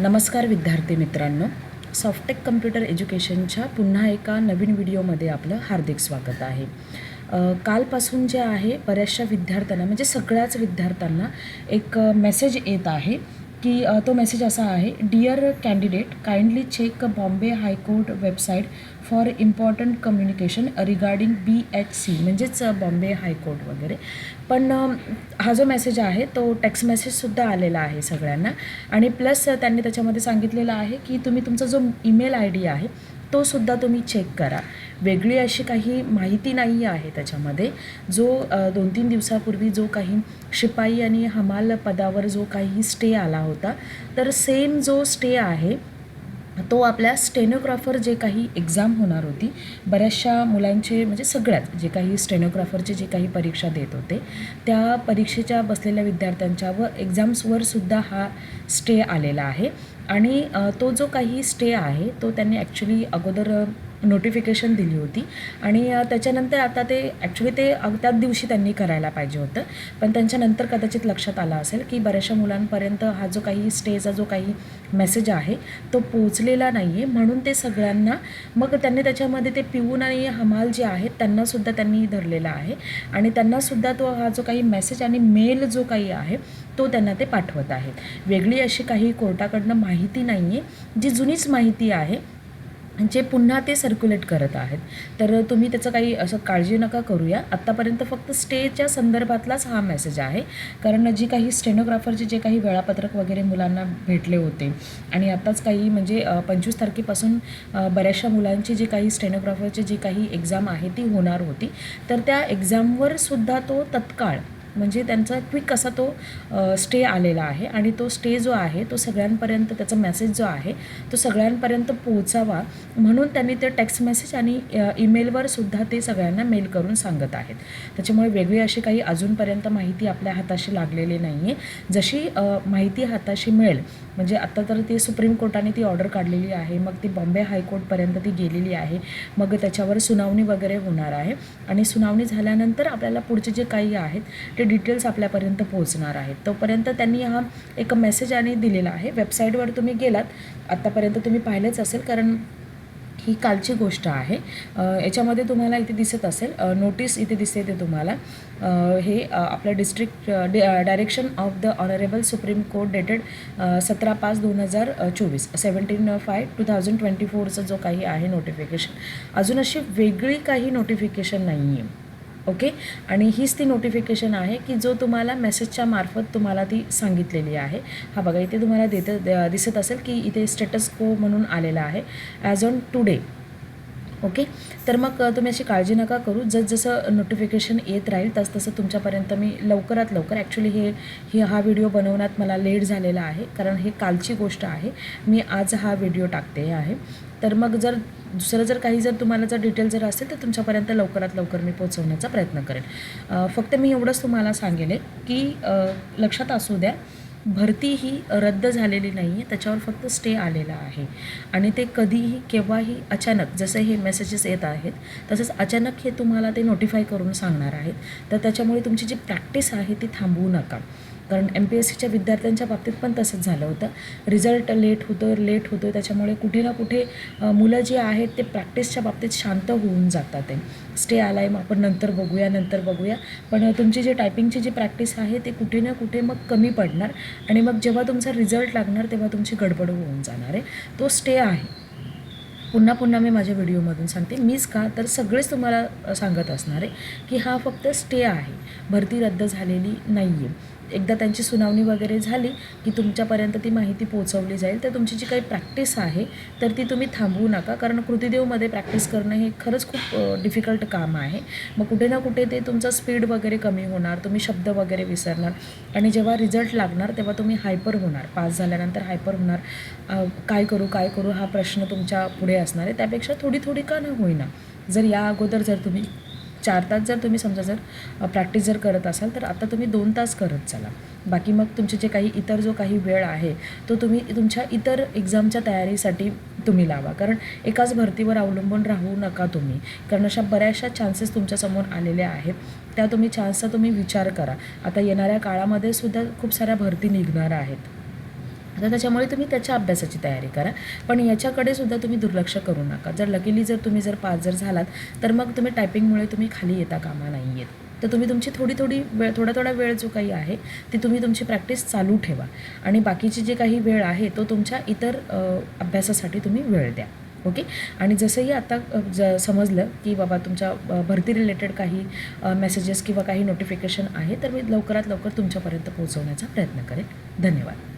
नमस्कार विद्यार्थी मित्रांनो. सॉफ्टेक कम्प्युटर एज्युकेशनच्या पुन्हा एका नवीन व्हिडिओमध्ये आपलं हार्दिक स्वागत आहे. कालपासून जे आहे बऱ्याचशा विद्यार्थ्यांना म्हणजे सगळ्याच विद्यार्थ्यांना एक मेसेज येत आहे. की तो मेसेज असा आहे dear candidate kindly check Bombay High Court website for important communication regarding B H C म्हणजेच बॉम्बे हायकोर्ट वगैरे. पण हा जो मेसेज आहे तो टेक्स्ट मेसेजसुद्धा आलेला आहे सगळ्यांना. आणि प्लस त्यांनी त्याच्यामध्ये सांगितलेलं आहे की तुम्ही तुमचा जो ईमेल आय डी आहे तोसुद्धा तुम्ही चेक करा. वेगळी अशी काही माहिती नाही आहे त्याच्यामध्ये. जो दोन तीन दिवसापूर्वी जो काही शिपाई आणि हमाल पदावर जो काही स्टे आला होता तर सेम जो स्टे आहे तो आपल्या स्टेनोग्राफर जे काही एक्झाम होणार होती बऱ्याचशा मुलांचे म्हणजे सगळ्यात जे काही स्टेनोग्राफरचे जे काही परीक्षा देत होते त्या परीक्षेच्या बसलेल्या विद्यार्थ्यांच्या व एक्झाम्सवर सुद्धा हा स्टे आलेला आहे. आणि तो जो काही स्टे आहे तो त्यांनी ॲक्च्युली अगोदर नोटिफिकेशन दिली होती. आणि त्याच्यानंतर आता ते ॲक्च्युली ते त्याच दिवशी त्यांनी करायला पाहिजे होतं. पण त्यांच्यानंतर कदाचित लक्षात आलं असेल की बऱ्याचशा मुलांपर्यंत हा जो काही स्टेचा जो काही मेसेज आहे तो पोचलेला नाही आहे म्हणून ते सगळ्यांना मग त्यांनी त्याच्यामध्ये ते पिऊन आणि हमाल जे आहेत त्यांनासुद्धा त्यांनी धरलेला आहे. आणि त्यांनासुद्धा तो हा जो काही मेसेज आणि मेल जो काही आहे तो त्यांना ते पाठवत आहेत. वेगळी अशी काही कोर्टाकडनं माहिती नाही आहे जी जुनीच माहिती आहे जे पुन्हा ते सर्क्युलेट करत आहेत. तर तुम्ही त्याचं काही असं काळजी नका करूया. आत्तापर्यंत फक्त स्टेच्या संदर्भातलाच हा मेसेज आहे. कारण जी काही स्टेनोग्राफरचे जे काही वेळापत्रक वगैरे मुलांना भेटले होते आणि आत्ताच काही म्हणजे पंचवीस तारखेपासून बऱ्याचशा मुलांची जी काही स्टेनोग्राफरची जी काही एक्झाम आहे ती होणार होती. तर त्या एक्झामवर सुद्धा तो तत्काळ म्हणजे त्यांचा क्विक असा तो स्टे आलेला आहे. आणि तो स्टे जो आहे तो सगळ्यांपर्यंत त्याचा मेसेज जो आहे तो सगळ्यांपर्यंत पोहोचावा म्हणून त्यांनी ते टेक्स्ट मेसेज आणि ईमेलवर सुद्धा ते सगळ्यांना मेल करून सांगत आहेत. त्याच्यामुळे वेगळी अशी काही अजूनपर्यंत माहिती आपल्या हाताशी लागलेली नाही आहे जशी माहिती हाताशी मिळेल म्हणजे आत्ता तर ती सुप्रीम कोर्टाने ती ऑर्डर काढलेली आहे मग ती बॉम्बे हायकोर्टपर्यंत ती गेलेली आहे मग त्याच्यावर सुनावणी वगैरे होणार आहे. आणि सुनावणी झाल्यानंतर आपल्याला पुढचे जे काही आहेत ते डिटेल्स आपल्यापर्यंत पोहोचणार आहेत. तोपर्यंत त्यांनी हा एक मेसेज आणि दिलेला आहे. वेबसाईटवर तुम्ही गेलात आत्तापर्यंत तुम्ही पाहिलंच असेल कारण ही कालची गोष्ट आहे. याच्यामध्ये तुम्हाला इथे दिसत असेल नोटीस इथे दिसते ते तुम्हाला हे आपलं district direction of the honourable Supreme Court dated सतरा पाच दोन हजार चोवीस seventeen five two thousand twenty फोरचं जो काही आहे नोटिफिकेशन अजून अशी वेगळी काही नोटिफिकेशन नाही आहे ओके? आणि हीच ती नोटिफिकेशन आहे की जो तुम्हाला मेसेजच्या मार्फत तुम्हाला ती सांगितलेली आहे. हा बघा इथे तुम्हाला देत दिसत असेल की इथे स्टेटस को म्हणून आलेला आहे. As on today okay? तर मग तुम्ही अशी काळजी नका करू. जसजसं नोटिफिकेशन येत राहील तस तसं तुमच्यापर्यंत मी लवकरात लवकर ॲक्च्युली हे ही हा व्हिडिओ बनवण्यात मला लेट झालेला आहे. कारण हे कालची गोष्ट आहे. मी आज हा व्हिडिओ टाकते आहे. तर मग जर दुसरं जर काही जर तुम्हाला जर डिटेल जर असेल तर तुमच्यापर्यंत लवकरात लवकर मी पोचवण्याचा प्रयत्न करेन. फक्त मी एवढंच तुम्हाला सांगेल की लक्षात असू द्या भरती ही रद्द झालेली नाही आहे त्याच्यावर फक्त स्टे आलेला आहे. आणि ते कधीही केव्हाही अचानक जसे हे मेसेजेस येत आहेत तसंच अचानक हे तुम्हाला ते नोटिफाय करून सांगणार आहेत. तर त्याच्यामुळे तुमची जी प्रॅक्टिस आहे ती थांबवू नका. कारण एम पी एस सीच्या विद्यार्थ्यांच्या बाबतीत पण तसंच झालं होतं. रिझल्ट लेट होतो लेट होतो त्याच्यामुळे कुठे ना कुठे मुलं जी आहेत ते प्रॅक्टिसच्या बाबतीत शांत होऊन जातात आहे स्टे आला आहे मग आपण नंतर बघूया नंतर बघूया. पण तुमची जी टायपिंगची जी प्रॅक्टिस आहे ते कुठे ना कुठे मग कमी पडणार आणि मग जेव्हा तुमचा रिझल्ट लागणार तेव्हा तुमची गडबड होऊन जाणार आहे. तो स्टे आहे. पुन्हा पुन्हा मी माझ्या व्हिडिओमधून सांगते. मीच का? तर सगळेच तुम्हाला सांगत असणार आहे की हा फक्त स्टे आहे. भरती रद्द झालेली नाही आहे एकदा त्यांची सुनावणी वगैरे झाली की तुमच्यापर्यंत ती माहिती पोचवली जाईल तर तुमची जी काही प्रॅक्टिस आहे तर ती तुम्ही थांबवू नका. कारण कृतीदेवमध्ये प्रॅक्टिस करणं हे खरंच खूप डिफिकल्ट काम आहे. मग कुठे ना कुठे ते तुमचं स्पीड वगैरे कमी होणार तुम्ही शब्द वगैरे विसरणार. आणि जेव्हा रिझल्ट लागणार तेव्हा तुम्ही हायपर होणार. पास झाल्यानंतर हायपर होणार. काय करू काय करू हा प्रश्न तुमच्यापुढे असणार आहे. त्यापेक्षा थोडी थोडी का न होईना. जर या अगोदर जर तुम्ही चार तास जर तुम्ही समजा जर प्रॅक्टिस जर करत असाल तर आता तुम्ही दोन तास करत चला. बाकी मग तुमचे जे काही इतर जो काही वेळ आहे तो तुम्ही तुमच्या इतर एक्झामच्या तयारीसाठी तुम्ही लावा. कारण एकाच भरतीवर अवलंबून राहू नका तुम्ही. कारण अशा बऱ्याचशा चान्सेस तुमच्यासमोर आलेल्या आहेत. त्या तुम्ही चान्सचा तुम्ही विचार करा. आता येणाऱ्या काळामध्ये सुद्धा खूप साऱ्या भरती निघणार आहेत. तर त्याच्यामुळे तुम्ही त्याच्या अभ्यासाची तयारी करा. पण याच्याकडे सुद्धा तुम्ही दुर्लक्ष करू नका. जर लकीली जर तुम्ही जर पास जर झालात तर मग तुम्ही टायपिंगमुळे तुम्ही खाली येता कामा नाही येत तर तुम्ही तुमची थोडी थोडी वेळ थोडा थोडा वेळ जो काही आहे ती तुम्ही तुमची प्रॅक्टिस चालू ठेवा. आणि बाकीची जी काही वेळ आहे तो तुमच्या इतर अभ्यासासाठी तुम्ही वेळ द्या. ओके? आणि जसंही आता ज समजलं की बाबा तुमच्या भरती रिलेटेड काही मेसेजेस किंवा काही नोटिफिकेशन आहे तर मी लवकरात लवकर तुमच्यापर्यंत पोहोचवण्याचा प्रयत्न करेन. धन्यवाद.